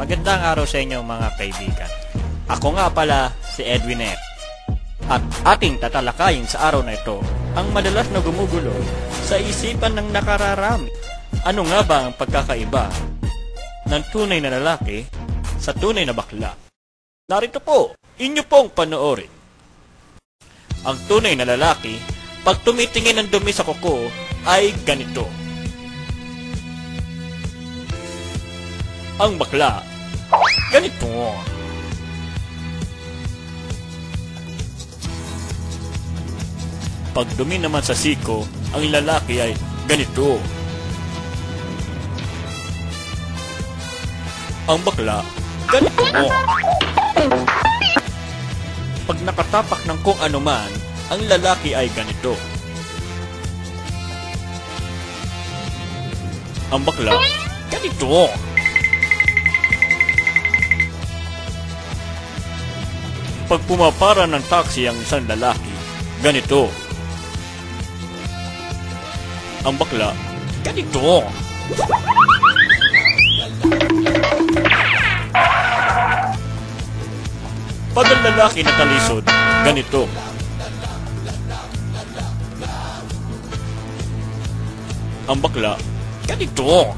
Magandang araw sa inyo mga kaibigan. Ako nga pala si Edwin F. At ating tatalakayin sa araw na ito ang madalas na gumugulo sa isipan ng nakararami. Ano nga ba ang pagkakaiba ng tunay na lalaki sa tunay na bakla? Narito po, inyo pong panoorin. Ang tunay na lalaki, pag tumitingin ng dumi sa kuko, ay ganito. Ang bakla, ganito. Pag dumi naman sa siko, ang lalaki ay ganito. Ang bakla, ganito. Pag nakatapak ng kung ano man, ang lalaki ay ganito. Ang bakla, ganito. Pag pumapara ng taxi ang isang lalaki, ganito. Ang bakla, ganito. Pag ang lalaki na talisod, ganito. Ang bakla, ganito.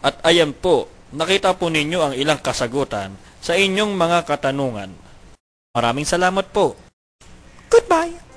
At ayan po, nakita po ninyo ang ilang kasagutan sa inyong mga katanungan. Maraming salamat po. Goodbye!